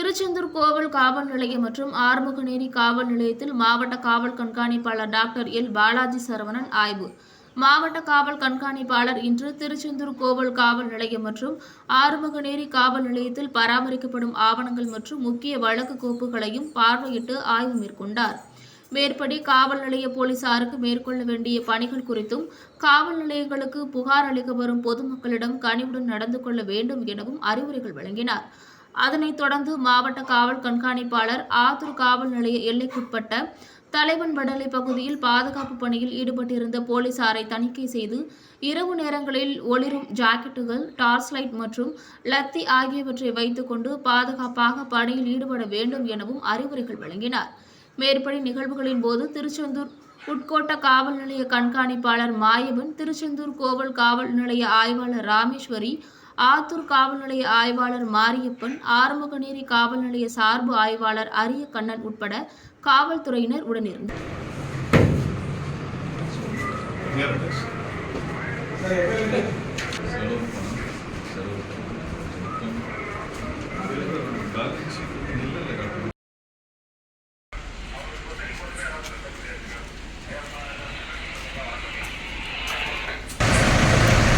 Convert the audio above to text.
திருச்செந்தூர் கோவில் காவல் நிலையம் மற்றும் ஆறுமுகநேரி காவல் நிலையத்தில் மாவட்ட காவல் கண்காணிப்பாளர் டாக்டர் எல். பாலாஜி சரவணன் ஆய்வு. மாவட்ட காவல் கண்காணிப்பாளர் இன்று திருச்செந்தூர் கோவில் காவல் நிலையம் மற்றும் ஆறுமுகநேரி காவல் நிலையத்தில் பராமரிக்கப்படும் ஆவணங்கள் மற்றும் முக்கிய வழக்கு கோப்புகளையும் பார்வையிட்டு ஆய்வு மேற்கொண்டார். மேற்படி காவல் நிலைய போலீசாருக்கு மேற்கொள்ள வேண்டிய பணிகள் குறித்தும் காவல் நிலையங்களுக்கு புகார் அளிக்க வரும் பொதுமக்களிடம் கனிவுடன் நடந்து கொள்ள வேண்டும் எனவும் அறிவுரைகள் வழங்கினார். அதனைத் தொடர்ந்து மாவட்ட காவல் கண்காணிப்பாளர் ஆத்தூர் காவல் நிலைய எல்லைக்குட்பட்ட தலைவன் படலை பகுதியில் பாதுகாப்பு பணியில் ஈடுபட்டிருந்த போலீசாரை தணிக்கை செய்து இரவு நேரங்களில் ஒளிரும் ஜாக்கெட்டுகள் டார்ச் லைட் மற்றும் லத்தி ஆகியவற்றை வைத்துக்கொண்டு பாதுகாப்பாக பணியில் ஈடுபட வேண்டும் எனவும் அறிவுரைகள் வழங்கினார். மேற்படி நிகழ்வுகளின் போது திருச்செந்தூர் உட்கோட்ட காவல் நிலைய கண்காணிப்பாளர் மாயவன் திருச்செந்தூர் கோவல் காவல் நிலைய ஆய்வாளர் ராமேஸ்வரி ஆத்தூர் காவல் நிலைய ஆய்வாளர் மாரியப்பன் ஆறுமுகநேரி காவல் நிலைய சார்பு ஆய்வாளர் அரிய கண்ணன் உட்பட காவல்துறையினர் உடனிருந்தனர். எந்த சரி,